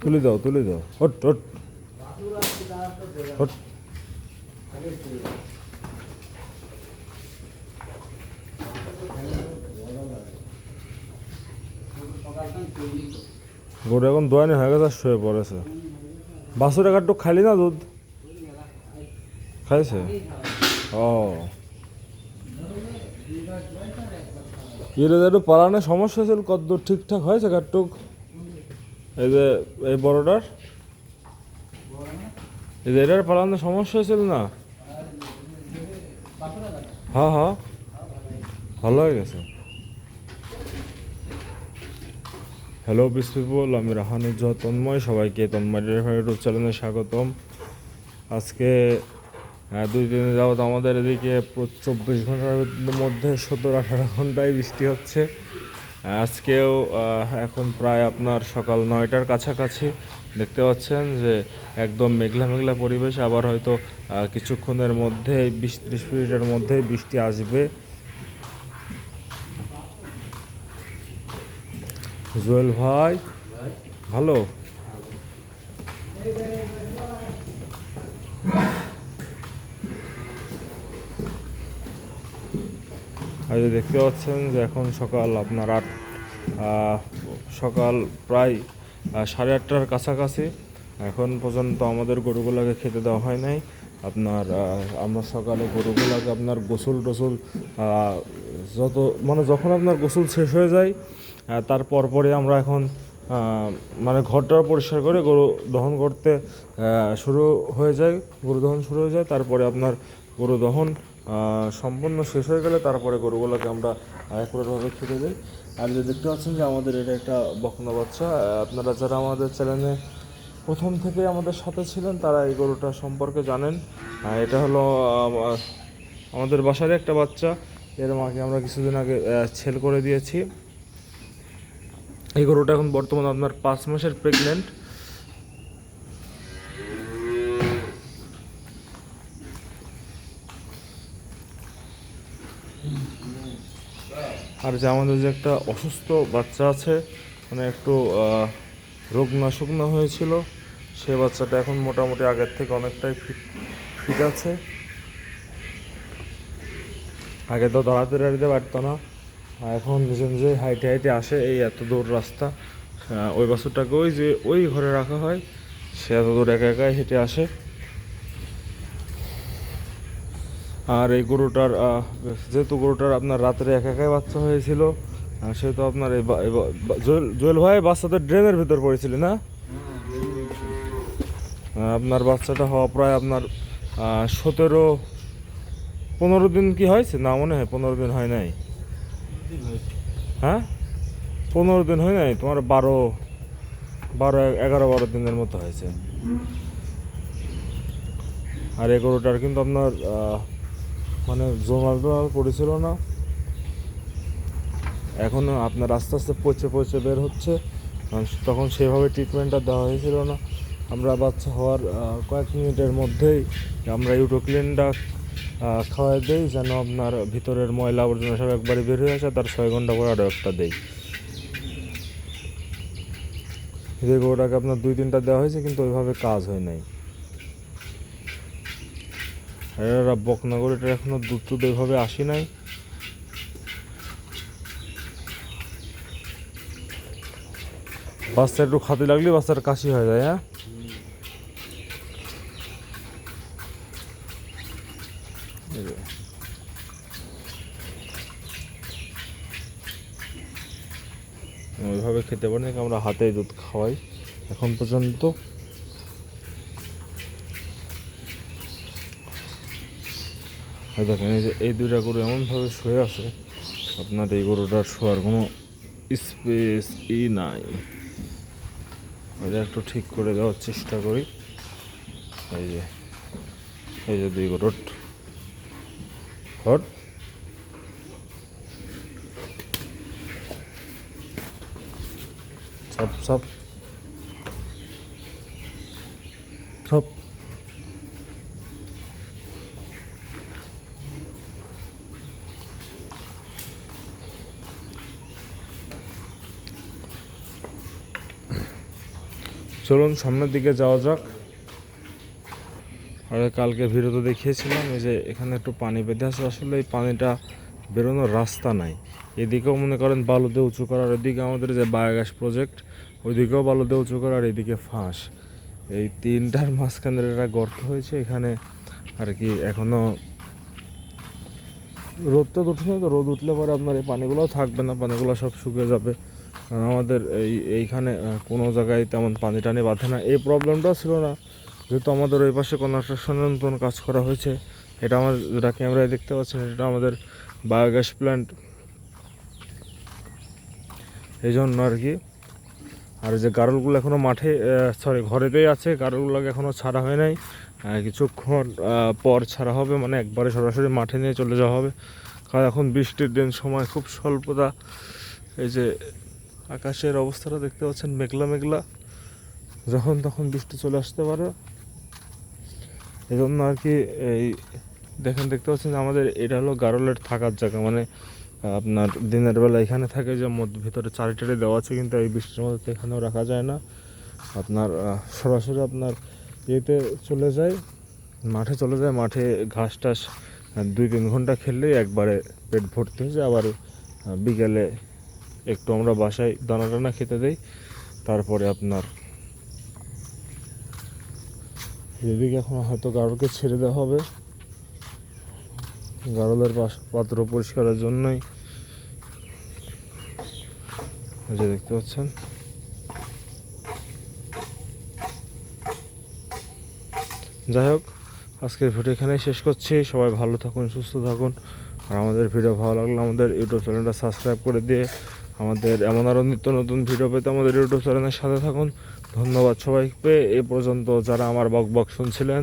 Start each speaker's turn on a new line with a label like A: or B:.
A: তুলে দাও তুলে দাও। হট হট হট গরু এখন দোয়ানি হয়ে গেছে, শুয়ে পড়েছে। বাসুর একটু খালি না দুধ? খাইছে? ও। এর একটু পালানোর সমস্যা ছিল কত ঠিকঠাক হয়েছে কাটটুক এই যে, এই বড়টার? এই যে এটার পালানোর সমস্যা ছিল না? হ্যাঁ হ্যাঁ। ভালো হয়ে গেছে। হ্যালো বিস পিপল আমি রাহানুজ্জাহ তন্ময়, সবাইকে তন্ময় ইউটিউব চ্যানেলে স্বাগতম। আজকে দুই দিন যাবত আমাদের এদিকে চব্বিশ ঘণ্টার মধ্যে সতেরো আঠারো ঘন্টায় বৃষ্টি হচ্ছে। আজকেও এখন প্রায় আপনার সকাল নয়টার কাছাকাছি দেখতে পাচ্ছেন যে একদম মেঘলা মেঘলা পরিবেশ, আবার হয়তো কিছুক্ষণের মধ্যে বিশ, ত্রিশ মিনিটের মধ্যে বৃষ্টি আসবে। জুয়েল ভাই, ভালো? আর দেখতে পাচ্ছেন যে এখন সকাল আপনার আট সকাল প্রায় সাড়ে আটটার কাছাকাছি। এখন পর্যন্ত আমাদের গরুগুলোকে খেতে দেওয়া হয় নাই। আপনার আমরা সকালে গরুগুলোকে আপনার গোসল টোসল যত মানে যখন আপনার গোসল শেষ হয়ে যায় তার পরপরই আমরা এখন মানে ঘরটা পরিষ্কার করে গরু দহন করতে শুরু হয়ে যায়, গরু দহন শুরু হয়ে যায়। তারপরে আপনার গরু দহন সম্পূর্ণ শেষ হয়ে গেলে তারপরে গরুগুলোকে আমরা একুরেটভাবে খেতে দিই। আর যে দেখতে পাচ্ছেন যে আমাদের এটা একটা বকনা বাচ্চা আপনারা যারা আমাদের চ্যানেলে প্রথম থেকে আমাদের সাথে ছিলেন, তারা এই গরুটা সম্পর্কে জানেন। এটা হলো আমাদের বাসারই একটা বাচ্চা। এর মাকে আমরা কিছুদিন আগে ছেল করে দিয়েছি। এই গরুটা এখন বর্তমানে আপনার পাঁচ মাসের প্রেগনেন্ট আর যে আমাদের যে একটা অসুস্থ বাচ্চা আছে মানে একটু রোগনা শুকনো হয়েছিল, সে বাচ্চাটা এখন মোটামুটি আগের থেকে অনেকটাই ফিট ফিট আছে। আগে তো দাঁড়াতে দাঁড়াতে পারতো না এখন নিজে নিজে হাইটে হাইটে আসে এই এত দূর রাস্তা। ওই বাছুরটাকে ওই যে ওই ঘরে রাখা হয়, সে এত দূর একা একাই হেঁটে আসে। আর এই গরুটার যেহেতু গরুটার আপনার রাত্রে একা একাই বাচ্চা হয়েছিল সেহেতু আপনার এই জুয়েল ভাই বাচ্চাদের ড্রেনের ভিতর পড়েছিল, না? আপনার বাচ্চাটা হওয়া প্রায় আপনার সতেরো, পনেরো দিন কি হয়েছে? না, মনে হয় পনেরো দিন হয় নাই। হ্যাঁ? পনেরো দিন হয় নাই, তোমার বারো বারো, এগারো, বারো দিনের মতো হয়েছে। আর এই গরুটার কিন্তু আপনার মানে টোনাল পড়েছিল না। এখনও আপনার আস্তে আস্তে পচে পচে বের হচ্ছে। তখন সেভাবে ট্রিটমেন্টটা দেওয়া হয়েছিল না। আমরা বাচ্চা হওয়ার কয়েক মিনিটের মধ্যেই আমরা ইউটোক্লিনটা খাওয়াই দেই, যেন আপনার ভিতরের ময়লা আবর্জনা সব একবারে বের হয়ে আসে তার ছয় ঘণ্টা পরে আরও একটা দেই। যে গরুটাকে আপনার দুই তিনটা দেওয়া হয়েছে, কিন্তু ওইভাবে কাজ হয় নাই। এরা বকনাগর এটা এখনও দুধ টুধ ওইভাবে আসি নাই। বাচ্চা একটু খাতে লাগলে বাচ্চার কাশি হয়ে যায় হ্যাঁ? ওইভাবে খেতে পারি আমরা হাতে দুধ খাওয়াই। এখন পর্যন্ত দেখেন, এই যে এই দুইটা গরু এমনভাবে শুয়ে আছে, আপনার এই গরুটার শোয়ার কোনো স্পেস ই নাই। এটা একটু ঠিক করে দেওয়ার চেষ্টা করি। এই যে এই যে দুই গরু হট হট সব সব সব চলুন সামনের দিকে যাওয়া যাক। আর কালকে ভিডিওতে দেখিয়েছিলাম, এই যে এখানে একটু পানি বেঁধে আছে। আসলে এই পানিটা বেরোনোর রাস্তা নাই। এদিকেও মনে করেন বালুতে উঁচু করার, এদিকে আমাদের যে বায়োগ্যাস প্রজেক্ট, ওইদিকেও বালুতে উঁচু করার, এদিকে ফাঁস। এই তিনটার মাঝখানের একটা গর্ত হয়েছে, এখানে আর কি এখনও রোদ তো উঠে তো রোদ উঠলে পরে আপনার এই পানিগুলোও থাকবে না, পানিগুলো সব শুকিয়ে যাবে। আমাদের এই, এইখানে কোনো জায়গায় তেমন পানি টানি বাঁধে না। এই প্রবলেমটাও ছিল না। যেহেতু আমাদের ওই পাশে কনস্ট্রাকশনের নতুন কাজ করা হয়েছে, এটা আমার যেটা ক্যামেরায় দেখতে পাচ্ছেন এটা আমাদের বায়োগ্যাস প্ল্যান্ট এই জন্য আর কি। আর যে গারলগুলো এখনও মাঠে সরি ঘরেতেই আছে। গারলগুলোকে এখনও ছাড়া হয় নাই। কিছুক্ষণ পর ছাড়া হবে মানে একবারে সরাসরি মাঠে নিয়ে চলে যাওয়া হবে। কারণ এখন বৃষ্টির দিন সময় খুব স্বল্পতা। এই যে আকাশের অবস্থাটা দেখতে পাচ্ছেন মেঘলা মেঘলা। যখন তখন বৃষ্টি চলে আসতে পারে। এই জন্য আর কি এই দেখেন, দেখতে পাচ্ছেন আমাদের এটা হলো গারলের থাকার জায়গা। মানে আপনার দিনের বেলা এখানে থাকে যে মধ্যে ভিতরে চারি টারি দেওয়া আছে, কিন্তু এই বৃষ্টির মধ্যে এখানেও রাখা যায় না। আপনার সরাসরি আপনার ইয়েতে চলে যায়, মাঠে চলে যায়। মাঠে ঘাস টাস দুই তিন ঘণ্টা খেললেই একবারে পেট ভর্তি হয়ে যায়। আবার বিকেলে একটু আমরা বাসায় দানা টানা খেতে দেই, তারপরে আপনার এদিকে এখন হয়তো গারলকে ছেড়ে দেওয়া হবে। গারলের পাশ- পাত্র পরিষ্কারের জন্যই। যে দেখতে পাচ্ছেন। যাই হোক, আজকের ভিডিও এখানেই শেষ করছি। সবাই ভালো থাকুন, সুস্থ থাকুন। আর আমাদের ভিডিও ভালো লাগলে আমাদের ইউটিউব চ্যানেলটা সাবস্ক্রাইব করে দিয়ে আমাদের এমন আরও নিত্য নতুন ভিডিও পেতে আমাদের ইউটিউব চ্যানেলের সাথে থাকুন। ধন্যবাদ সবাইকে। এ পর্যন্ত যারা আমার বক বক শুনছিলেন